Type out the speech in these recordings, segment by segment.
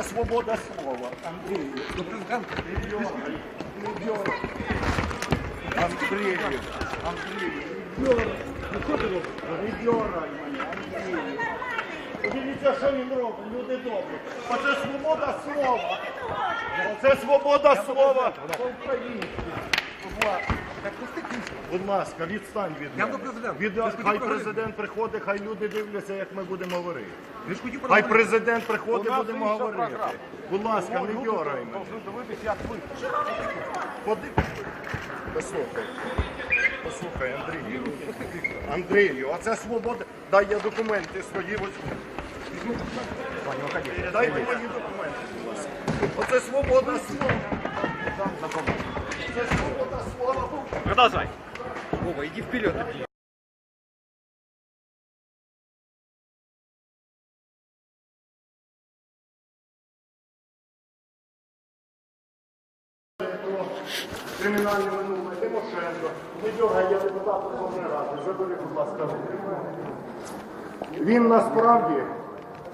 Оце свобода слова. Андрій. Андрій, Андрій, Андрій. Подивіться, що він робить, люди добрі. Оце свобода слова. Оце свобода слова по-українськи. Так пусти кінську. Будь ласка, відстань від Я мене. до президента. Від, Ви ж хотів хай поговорити. президент приходить, хай люди дивляться, як ми будемо говорити. Ви ж хотів Хай поговорити. президент У приходить, нас будемо інша говорити. програма. Будь ласка, не дьорай мене. повинні дивитися, як ви. Поди... Послухай. Послухай, Андрію. Андрію, а це свобода. Дай я документи свої возьму. Дайте мені документи, будь ласка. Оце свобода слова. Це свобода слова. Продовжай. Вова, иди вперед. кримінальне минуле Тимошенко. Не я депутат Верховної Ради. Забери, будь ласка. Він насправді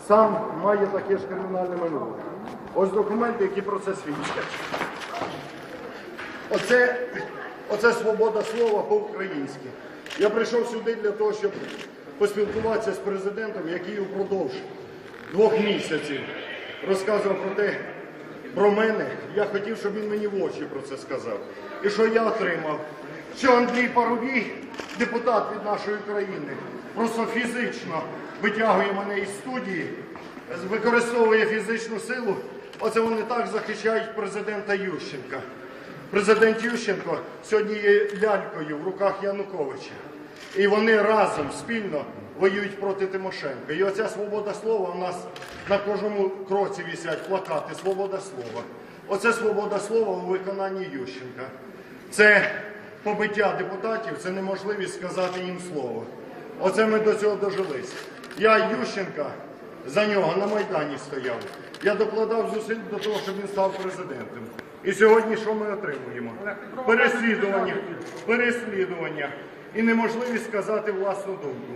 сам має таке ж кримінальне минуле. Ось документи, які про це свідчать. Оце, оце свобода слова по-українськи. Я прийшов сюди для того, щоб поспілкуватися з президентом, який упродовж двох місяців розказував про те, про мене. Я хотів, щоб він мені в очі про це сказав. І що я отримав? Що Андрій Парубій, депутат від нашої країни, просто фізично витягує мене із студії, використовує фізичну силу. Оце вони так захищають президента Ющенка. Президент Ющенко сьогодні є лялькою в руках Януковича. І вони разом спільно воюють проти Тимошенка. І оця свобода слова у нас на кожному кроці висять плакати Свобода слова. Оце свобода слова у виконанні Ющенка. Це побиття депутатів, це неможливість сказати їм слово. Оце ми до цього дожились. Я Ющенка за нього на Майдані стояв. Я докладав зусиль до того, щоб він став президентом. І сьогодні що ми отримуємо? Переслідування, переслідування і неможливість сказати власну думку.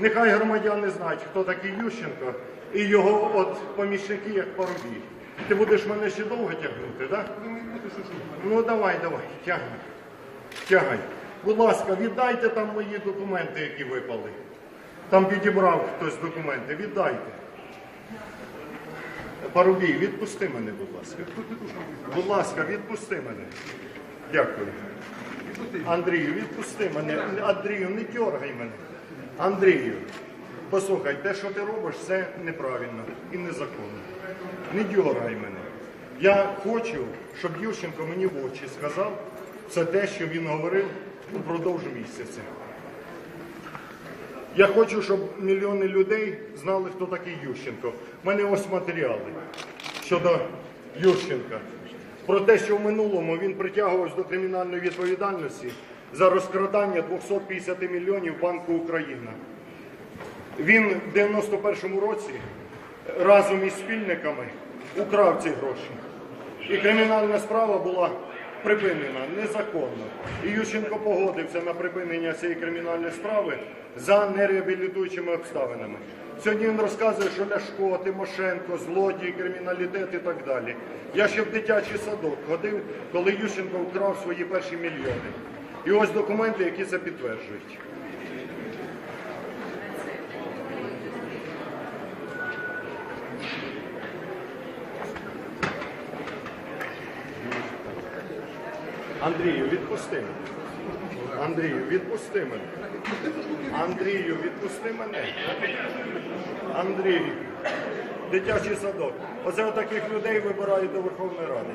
Нехай громадяни знають, хто такий Ющенко і його от помічники, як Парубій. Ти будеш мене ще довго тягнути, так? Ну давай, давай, тягни. Тягай. Будь ласка, віддайте там мої документи, які випали. Там підібрав хтось документи. Віддайте. Парубій, відпусти мене, будь ласка. Будь ласка, відпусти мене. Дякую. Андрію, відпусти мене. Андрію, не дергай мене. Андрію, послухай, те, що ти робиш, це неправильно і незаконно. Не дергай мене. Я хочу, щоб Ющенко мені в очі сказав все те, що він говорив упродовж місяця. Я хочу, щоб мільйони людей знали, хто такий Ющенко. У мене ось матеріали щодо Ющенка. Про те, що в минулому він притягувався до кримінальної відповідальності за розкрадання 250 мільйонів Банку Україна. Він в 91-му році разом із спільниками украв ці гроші. І кримінальна справа була припинена незаконно. І Ющенко погодився на припинення цієї кримінальної справи за нереабілітуючими обставинами. Сьогодні він розказує, що Ляшко, Тимошенко, злодії, криміналітет і так далі. Я ще в дитячий садок ходив, коли Ющенко вкрав свої перші мільйони. І ось документи, які це підтверджують. Андрію, відпусти мене. Андрію, відпусти мене. Андрію, відпусти мене. Андрію, дитячий садок. Оце таких людей вибирають до Верховної Ради.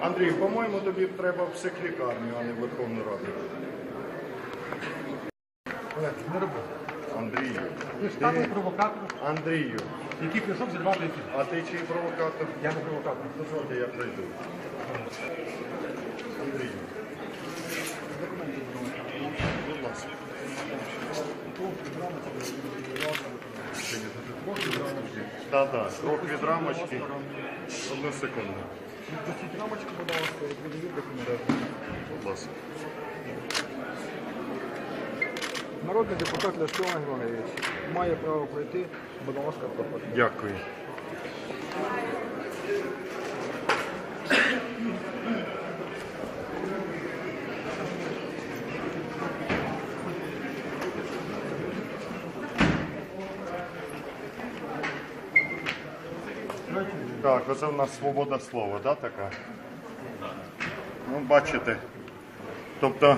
Андрій, по-моєму, тобі треба в психлікарню, а не в Верховну Раду. Не роби. Андрію. Ви ж штатний провокатор, Андрію, який прийшов зірвати ефір. а ти чий провокатор? Я не провокатор. Дозвольте, я пройду. Андрію. Будь ласка. Так, так, крок від рамочки. Одну секунду. Досить рамочку, будь ласка, як видають документи. Будь ласка. Народний депутат Ляшко Григорійович має право пройти, будь ласка, проходьте. Дякую. Так, оце в нас свобода слова, да, така? Ну, бачите. Тобто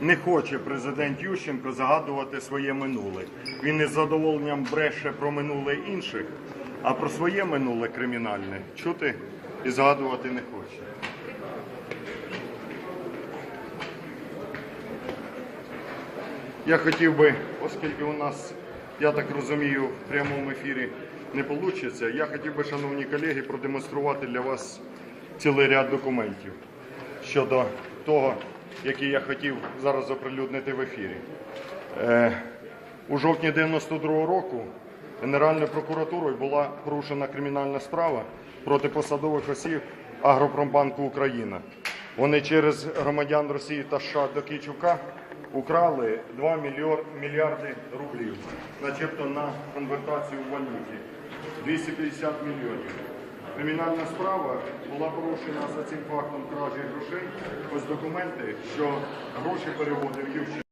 не хоче президент Ющенко загадувати своє минуле. Він із задоволенням бреше про минуле інших, а про своє минуле кримінальне чути і згадувати не хоче. Я хотів би, оскільки у нас, я так розумію, в прямому ефірі не вийде, я хотів би, шановні колеги, продемонструвати для вас цілий ряд документів щодо того, які я хотів зараз оприлюднити в ефірі. Е, у жовтні 92-го року Генеральною прокуратурою була порушена кримінальна справа проти посадових осіб Агропромбанку Україна. Вони через громадян Росії та США до Кичука украли 2 мільярди рублів, начебто на конвертацію в валюті. 250 мільйонів. Кримінальна справа була порушена за цим фактом кражі грошей. Ось документи, що гроші переводив Ющенко.